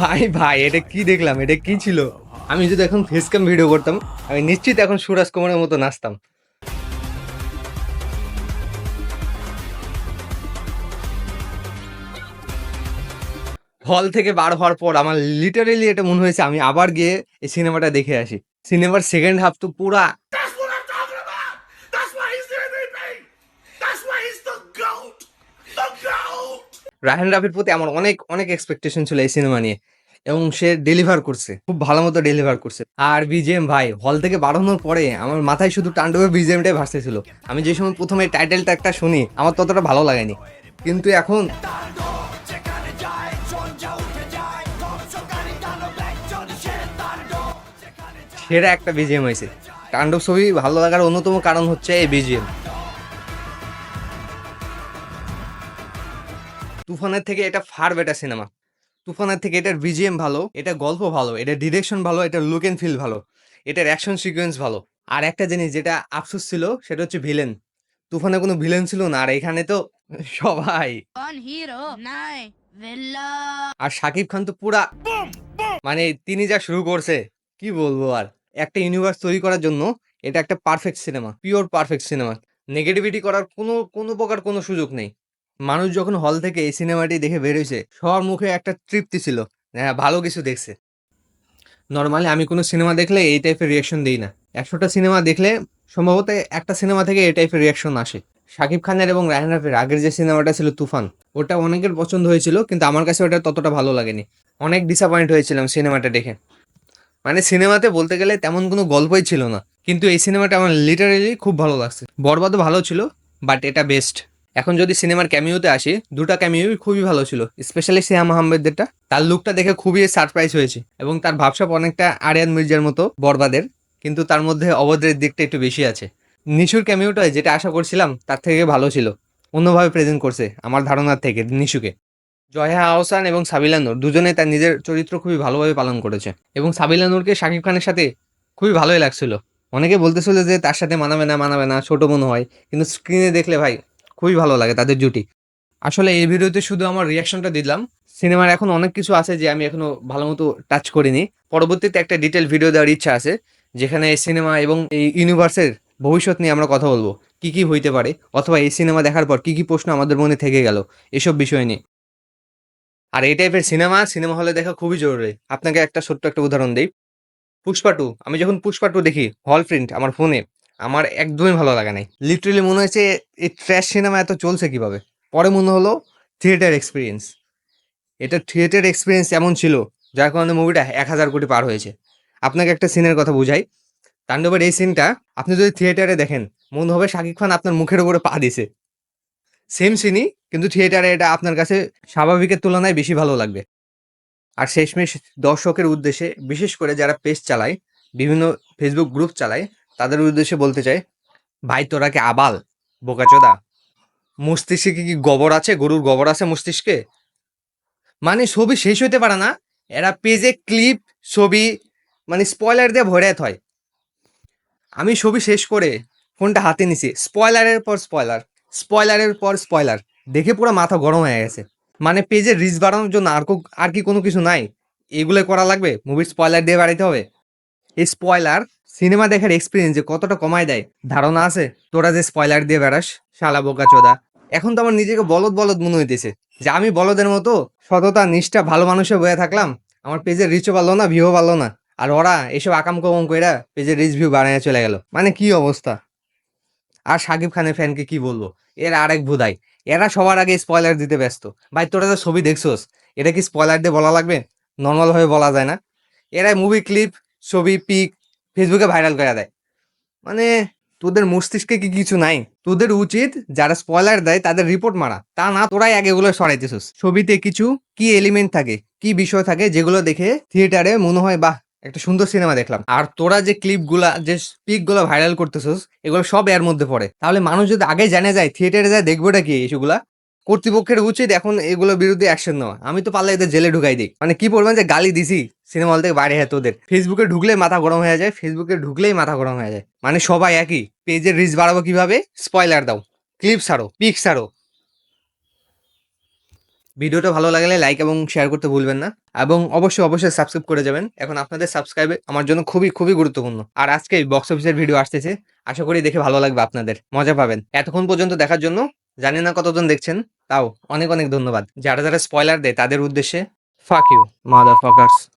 ভাই ভাই, এটা কি দেখলাম? এটা কি ছিল? আমি যদি এখন ফেস ক্যাম ভিডিও করতাম, আমি নিশ্চিত এখন সুরাজ কুমারের মতো নাচতাম। হল থেকে বার হওয়ার পর আমার লিটারেলি এটা মনে হয়েছে, আমি আবার গিয়ে এই সিনেমাটা দেখে আসি। সিনেমার সেকেন্ড হাফ তো পুরা রায়হান রাফির প্রতি আমার অনেক অনেক এক্সপেকটেশন ছিল এই সিনেমা নিয়ে। এবং সে ডেলিভার করছে, খুব ভালো মতো ডেলিভার করছে। আর বিজিএম ভাই হল থেকে বাড়ানোর পরে আমার মাথায় শুধু টান্ডবের বিজিএমটাই ভাসতেছিল। আমি যে সময় প্রথমে টাইটেলটা একটা শুনি, আমার ততটা ভালো লাগেনি। কিন্তু এখন সেরা একটা বিজিএম হয়েছে। তাণ্ডব ছবি ভালো লাগার অন্যতম কারণ হচ্ছে এই বিজিএম তুফানের থেকে এটা ফার বেটার সিনেমা তুফানের থেকে এটার বিজিএম ভালো এটা গল্প ভালো এটা ডিরেকশন ভালো এটা লুক এন্ড ফিল ভালো এটার অ্যাকশন সিকোয়েন্স ভালো। আর একটা জিনিস যেটা আফসোস ছিল সেটা হচ্ছে ভিলেন তুফানে কোনো ভিলেন ছিল না আর এখানে তো সবাই। আর শাকিব খান তো পুরা মানে তিনি যা শুরু করছে কি বলব আর? একটা ইউনিভার্স তৈরি করার জন্য এটা একটা perfect cinema pure perfect cinema negativity করার কোনো কোনো প্রকার কোনো সুযোগ নেই। মানুষ যখন হল থেকে এই সিনেমাটি দেখে বেরোইছে সবার মুখে একটা তৃপ্তি ছিল। হ্যাঁ ভালো কিছু দেখছে। নর্মালি আমি কোনো সিনেমা দেখলে এই টাইপের রিয়াকশন দিই না। একশোটা সিনেমা দেখলে সম্ভবত একটা সিনেমা থেকে এই টাইপের রিয়াকশন আসে। শাকিব খানের এবং রায়হান রাফির আগের যে সিনেমাটা ছিল তুফান, ওটা অনেকের পছন্দ হয়েছিল, কিন্তু আমার কাছে ওটা ততটা ভালো লাগেনি। অনেক ডিসঅ্যাপয়েন্ট হয়েছিলাম সিনেমাটা দেখে। মানে সিনেমাতে বলতে গেলে তেমন কোনো গল্পই ছিল না। কিন্তু এই সিনেমাটা আমার লিটারেলি খুব ভালো লাগছে। বরবাদও ভালো ছিল বাট এটা বেস্ট এখন যদি সিনেমার ক্যামিওতে আসি, দুটা ক্যামিও খুবই ভালো ছিল স্পেশালি শ্যাম আহমেদদেরটা তার লুকটা দেখে খুবই সারপ্রাইজ হয়েছে, এবং তার ভাবসাপ অনেকটা আরিয়ান মির্জার মতো বরবাদের, কিন্তু তার মধ্যে অবদ্রের দিকটা একটু বেশি আছে। নিশুর ক্যামিওটা যেটা আশা করছিলাম, তার থেকে ভালো ছিল, অন্যভাবে প্রেজেন্ট করছে, আমার ধারণার থেকে, নিশুকে। জয়া আহসান এবং সাবিলা নূর দুজনে তার নিজের চরিত্র খুবই ভালোভাবে পালন করেছে, এবং সাবিলা নূরকে শাকিব খানের সাথে খুবই ভালোই লাগছিল। অনেকে বলতেছিল যে তার সাথে মানাবে না মানাবে না, ছোটো মনে হয়, কিন্তু স্ক্রিনে দেখলে ভাই খুবই ভালো লাগে তাদের জুটি। আসলে এই ভিডিওতে শুধু আমার রিয়াকশনটা দিলাম। সিনেমার এখন অনেক কিছু আছে যে আমি এখনও ভালো মতো টাচ করিনি। পরবর্তীতে একটা ডিটেল ভিডিও দেওয়ার ইচ্ছা আছে, যেখানে এই সিনেমা এবং এই ইউনিভার্সের ভবিষ্যৎ নিয়ে আমরা কথা বলব। কি কি হইতে পারে, অথবা এই সিনেমা দেখার পর কি কি প্রশ্ন আমাদের মনে থেকে গেল, এসব বিষয় নিয়ে। আর এই টাইপের সিনেমা সিনেমা হলে দেখা খুবই জরুরি। আপনাকে একটা ছোট্ট একটা উদাহরণ দিই। পুষ্পা টু আমি যখন পুষ্পা টু দেখি হল প্রিন্ট আমার ফোনে আমার একদমই ভালো লাগে নাই। লিটারেলি মনে হয়েছে এই ট্র্যাশ সিনেমা এত চলছে কীভাবে? পরে মনে হলো থিয়েটার এক্সপিরিয়েন্স এটা থিয়েটার এক্সপিরিয়েন্স এমন ছিল, যার কারণে মুভিটা এক হাজার কোটি পার হয়েছে। আপনাকে একটা সিনের কথা বুঝাই। তাণ্ডবের এই সিনটা আপনি যদি থিয়েটারে দেখেন, মনে হবে শাকিব খান আপনার মুখের উপরে পা দিছে সেম সিনই কিন্তু থিয়েটারে এটা আপনার কাছে স্বাভাবিকের তুলনায় বেশি ভালো লাগবে। আর শেষমেশ দর্শকের উদ্দেশ্যে, বিশেষ করে যারা পেজ চালায়, বিভিন্ন ফেসবুক গ্রুপ চালায় তাদের উদ্দেশ্যে বলতে চাই, ভাই, তোরা কি আবাল? বোকাচোদা মস্তিষ্কে কি গোবর আছে? গরুর গোবর আছে মস্তিষ্কে? মানে ছবি শেষ হইতে পারে না। এরা পেজে ক্লিপ, ছবি মানে স্পয়লার দিয়ে ভরে হয় আমি ছবি শেষ করে ফোনটা হাতে নিছি। স্পয়লারের পর স্পয়লার স্পয়লারের পর স্পয়লার দেখে পুরো মাথা গরম হয়ে গেছে। মানে পেজের রিচ বাড়ানোর জন্য আর কো- আর কি কোনো কিছু নাই। এগুলো করা লাগবে? মুভির স্পয়লার দিয়ে বাড়াইতে হবে। স্পয়লার সিনেমা দেখার এক্সপিরিয়েন্স যে কতটা কমায় দেয়, ধারণা আছে? তোরা যে স্পয়লার দিয়ে বেড়াস, শালা বোকা চোদা। এখন তো আমার নিজেকে বলদ বলদ মনে হইতেছে যে আমি বলদের মতো সততা, নিষ্ঠা, ভালো মানুষে বয়ে থাকলাম। আমার পেজের রিচও পারল না ভিউও পারল না। আর ওরা এসব আকাম কমম কইরা পেজের রিচ ভিউ বাড়াইয়া চলে গেল। মানে কি অবস্থা? আর সাকিব খানের ফ্যানকে কি বলব? এর আরেক ভুদাই। এরা সবার আগে স্পয়লার দিতে ব্যস্ত। ভাই, তোরা তো ছবি দেখছোস, এটা কি স্পয়লার দিয়ে বলা লাগবে? নর্মাল ভাবে বলা যায় না। এরা মুভি ক্লিপ ছবি, পিক ফেসবুকে ভাইরাল করে দেয়। মানে তোদের মস্তিষ্কে কি কিছু নাই? তোদের উচিত যারা স্পয়লার দেয় তাদের রিপোর্ট মারা। তা না, তোরাই আগে এগুলো সরাইতেছিস। ছবিতে কিছু কি এলিমেন্ট থাকে, কি বিষয় থাকে যেগুলো দেখে থিয়েটারে মনে হয়, বাহ, একটা সুন্দর সিনেমা দেখলাম। আর তোরা যে ক্লিপগুলা যে পিকগুলো ভাইরাল করতেছিস, এগুলো সব এর মধ্যে পড়ে। তাহলে মানুষ যদি আগে জানে যায় থিয়েটারে যায়, দেখবোটা কি এসবগুলা কর্তৃপক্ষের উচিত এখন এগুলোর বিরুদ্ধে অ্যাকশন নেওয়া। আমি তো পারলে এদের জেলে ঢুকাই দিই। মানে কি পরিমাণ যে গালি দিছি সিনেমা হল থেকে বাইরে হ্যাঁ তোদের। ফেসবুকে ঢুকলে মাথা গরম হয়ে যায় ফেসবুকে ঢুকলেই মাথা গরম হয়ে যায়। মানে সবাই একই। পেজের রিচ বাড়াবো কীভাবে? স্পয়লার দাও। ক্লিপ সারো পিক সারো ভিডিওটা ভালো লাগলে লাইক এবং শেয়ার করতে ভুলবেন না। এবং অবশ্যই অবশ্যই সাবস্ক্রাইব করে যাবেন। এখন আপনাদের সাবস্ক্রাইবে আমার জন্য খুবই খুবই গুরুত্বপূর্ণ। আর আজকে বক্স অফিসের ভিডিও আসতেছে। আশা করি দেখে ভালো লাগবে আপনাদের। মজা পাবেন। এতক্ষণ পর্যন্ত দেখার জন্য জানি না কতজন দেখছেন, তাও অনেক অনেক ধন্যবাদ। যারা যারা স্পয়লার দেয়, তাদের উদ্দেশ্যে ফাঁক ইউ মাদার ফাকার্স